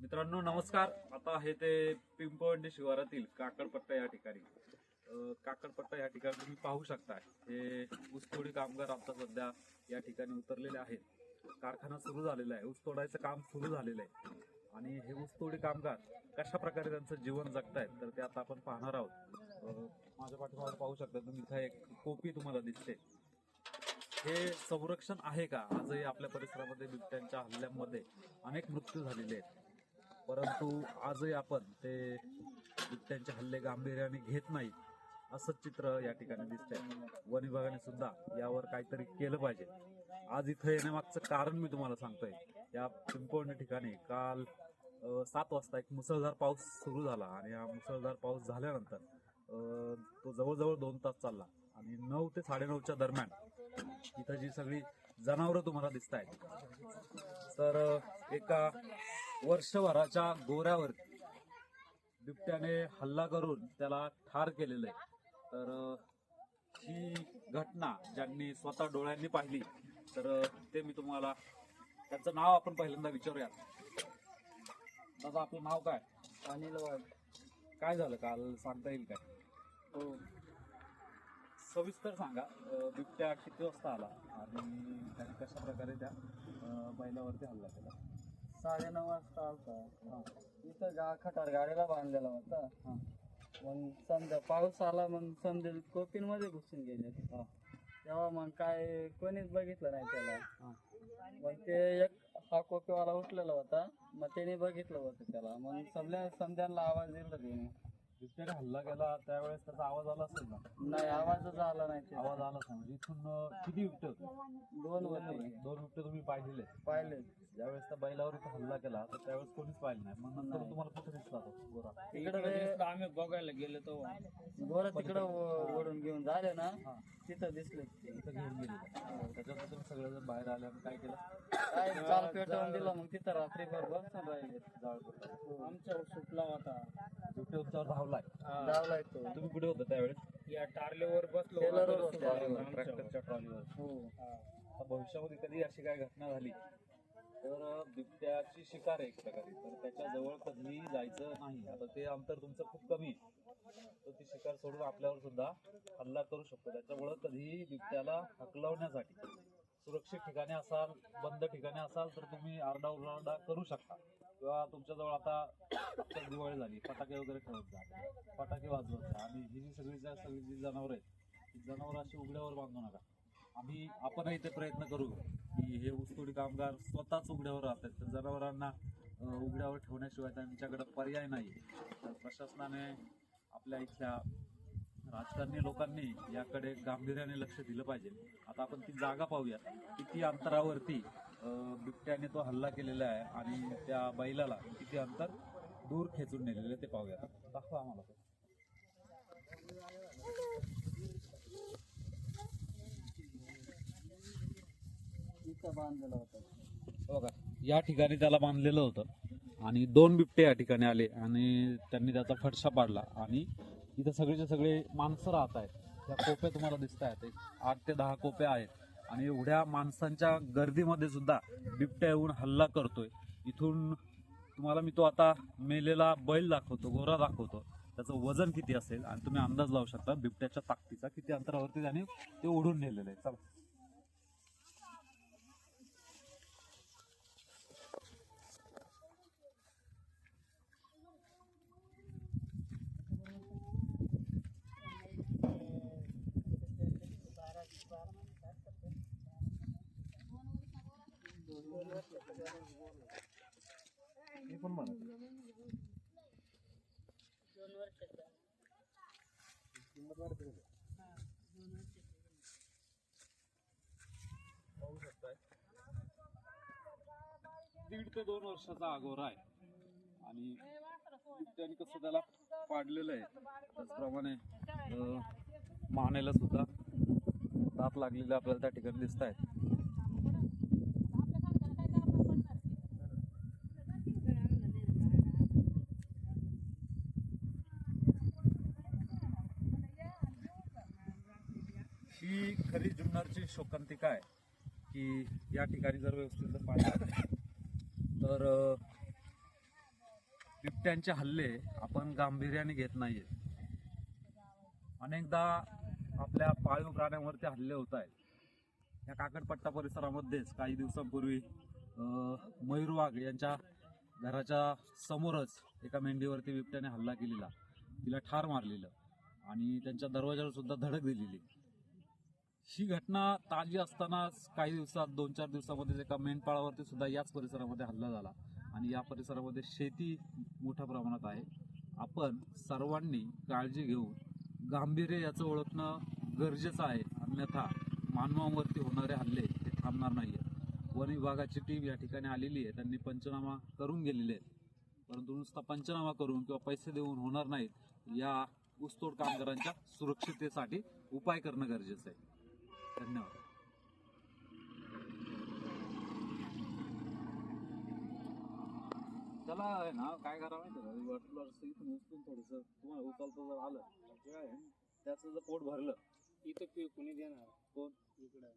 मित्रांनो नमस्कार. आता आहे ते पिंपवंडी शिवारातील काकडपट्टा या ठिकाणी. काकडपट्टा या ठिकाणी तुम्ही पाहू शकता. हे ऊसतोडी कामगार आता सध्या या ठिकाणी उतरलेले आहेत. कारखाना सुरू झालेला आहे. ऊस तोडायचं काम सुरू झालेलं आहे. आणि हे ऊसतोडी कामगार कशा प्रकारे त्यांचं जीवन जगतायत तर ते आता आपण पाहणार आहोत. माझ्या पाठीमागे पाहू शकता तुम्ही इथं एक कोपी तुम्हाला दिसते. हे संरक्षण आहे का? आजही आपल्या परिसरामध्ये बिबट्यांच्या हल्ल्यामध्ये अनेक मृत्यू झालेले आहेत. परंतु आजही आपण ते बिबट्यांचे हल्ले गांभीर्याने घेत नाही असं चित्र या ठिकाणी दिसतंय. वन विभागाने सुद्धा यावर काहीतरी केलं पाहिजे. आज इथं येण्यामागचं कारण मी तुम्हाला सांगतोय. या पिंपवणी ठिकाणी काल सात वाजता एक मुसळधार पाऊस सुरू झाला आणि हा मुसळधार पाऊस झाल्यानंतर तो जवळजवळ दोन तास चालला आणि नऊ ते साडेनऊच्या दरम्यान इथं जी सगळी जनावरं तुम्हाला दिसत आहेत तर एका वर्षभराच्या गोऱ्यावरती बिबट्याने हल्ला करून त्याला ठार केलेलं आहे. तर ही घटना ज्यांनी स्वतः डोळ्यांनी पाहिली तर ते मी तुम्हाला त्यांचं नाव आपण पहिल्यांदा विचारूया दादा आपलं नाव काय? अनिल वाघ. काय झालं? काल सांगता येईल काय? हो. सविस्तर सांगा बिबट्या किती वाजता आला आणि त्याने कशा प्रकारे त्या बैलावरती हल्ला केला? साडेनऊ वाजता आलता. इथं गा खटार गाडीला बांधलेला होता. हां. मग समजा पाऊस आला मग समजा कोपींमध्ये घुसून गेले. तेव्हा मग काय कोणीच बघितलं नाही त्याला. मग ते एक हा कोपीवाला उठलेला होता. मग त्याने बघितलं होतं त्याला. मग समजा समजायला आवाज दिला त्याने? बिबट्याने हल्ला केला त्यावेळेस त्याचा आवाज आला असेल ना? नाही आवाजच आला नाही ते आवाज आला असेल. म्हणजे इथून अं, किती बिबटे होते? दोन होते दोन बिबटे तुम्ही पाहिलेले. पाहिले. ज्यावेळेस त्या बैलावर इथं हल्ला केला तर त्यावेळेस कोणीच पाहिलं नाही. मग नंतर तुम्हाला कुठे दिसला तो गोरा? तिकडे आम्ही बघायला गेलो तो. गोर तिकडं ओ- ओढून घेऊन झाले ना तिथं दिसले. ते इथं घेऊन गेले. त्याच्यानंतर तुम्ही सगळेजण बाहेर आले आणि काय केलं? काय चाल पेटवून दिला. मग तिथं रात्रीभर बसून राहिले जाळ आमच्यावर सुटला होता. तुमच्यावर धावलाय. धावलाय तो. तुम्ही कुठे होता त्यावेळेस? या टारलेवर बसलो होते. आम्ही. ट्रॅक्टरच्या ट्रॉलीवर. हो. भविष्यामध्ये कधी अशी काय घटना झाली? तर बिबट्याची शिकार आहे एक प्रकारे. तर त्याच्याजवळ कधीही जायचं नाही. आता ते अंतर तुमचं खूप कमी आहे. तर ती शिकार सोडून आपल्यावर सुद्धा हल्ला करू शकतो. त्याच्यामुळं कधीही बिबट्याला हकलवण्यासाठी सुरक्षित ठिकाणी असाल बंद ठिकाणी असाल तर तुम्ही आरडा उरडा करू शकता. किंवा तुमच्याजवळ आता दिवाळी झाली फटाके वगैरे ठेवत जा. फटाके वाजवत जा. आणि ही जी सगळी ज्या सगळी जी जनावरं आहेत ती जनावरं अशी उघड्यावर बांधू नका. आम्ही आपणही ते प्रयत्न करू की हे ऊसतोडी कामगार स्वतःच उघड्यावर राहतात. तर जनावरांना उघड्यावर ठेवण्याशिवाय त्यांच्याकडे पर्याय नाही तर प्रशासनाने आपल्या इथल्या राजकारणी लोकांनी याकडे गांभीर्याने लक्ष दिलं पाहिजे. आता आपण ती जागा पाहूया. किती अंतरावरती बिबट्याने तो हल्ला केलेला आहे आणि त्या बैलाला किती अंतर दूर खेचून नेलेलं ते पाहूया. दाखवा आम्हाला ते. तिथं बांधलेला होता. बघा या ठिकाणी त्याला बांधलेलं होतं आणि दोन बिबटे या ठिकाणी आले आणि त्यांनी त्याचा फडशा पाडला आणि इथं सगळेचे सगळे माणसं राहत आहेत. त्या कोप्या तुम्हाला दिसत आहेत आठ ते दहा कोप्या आहेत. आणि एवढ्या माणसांच्या गर्दीमध्ये सुद्धा बिबट्या येऊन हल्ला करतोय. इथून तुम्हाला मी तो आता मेलेला बैल दाखवतो गोरा दाखवतो. त्याचं वजन किती असेल आणि तुम्ही अंदाज लावू शकता बिबट्याच्या ताकदीचा किती अंतरावरती त्याने ते ओढून नेलेलं आहे. चला. मी पण म्हणत पाहू शकताय दीड ते दोन वर्षाचा अगोरा आहे. आणि त्यांनी कसं त्याला पाडलेलं आहे त्याचप्रमाणे मानेला सुद्धा दात लागलेले आपल्याला त्या ठिकाणी दिसत आहेत ही खरी जुन्नरची शोकांतिका आहे की या ठिकाणी जर व्यवस्थित जर पाहिलं तर बिबट्यांचे हल्ले आपण गांभीर्याने घेत नाहीये. अनेकदा आपल्या पाळीव प्राण्यांवरती हल्ले होत आहेत. या काकडपट्टा परिसरामध्येच काही दिवसांपूर्वी मयूर वाघ यांच्या घराच्या समोरच एका मेंढीवरती बिबट्याने हल्ला केलेला. तिला ठार मारलेलं आणि त्यांच्या दरवाजावर सुद्धा धडक दिलेली. ही घटना ताजी असतानाच काही दिवसात दोन चार दिवसामध्ये एका मेंढपाळावरती सुद्धा याच परिसरामध्ये हल्ला झाला. आणि या परिसरामध्ये शेती मोठ्या प्रमाणात आहे. आपण सर्वांनी काळजी घेऊन गांभीर्य याचं ओळखणं गरजेचं आहे. अन्यथा मानवावरती होणारे हल्ले हे थांबणार नाही वन विभागाची टीम या ठिकाणी आलेली आहे. त्यांनी पंचनामा करून गेलेले आहेत. परंतु नुसता पंचनामा करून किंवा पैसे देऊन होणार नाहीत या ऊसतोड कामगारांच्या सुरक्षिततेसाठी उपाय करणं गरजेचं आहे. धन्यवाद. त्याला आहे ना काय करावं माहिती असं इथून उचलून थोडंसं तुम्हाला उचलतं जर आलं काय आहे, त्याचं जर पोट भरलं इथं कुणी देणार? कोण? इकडं.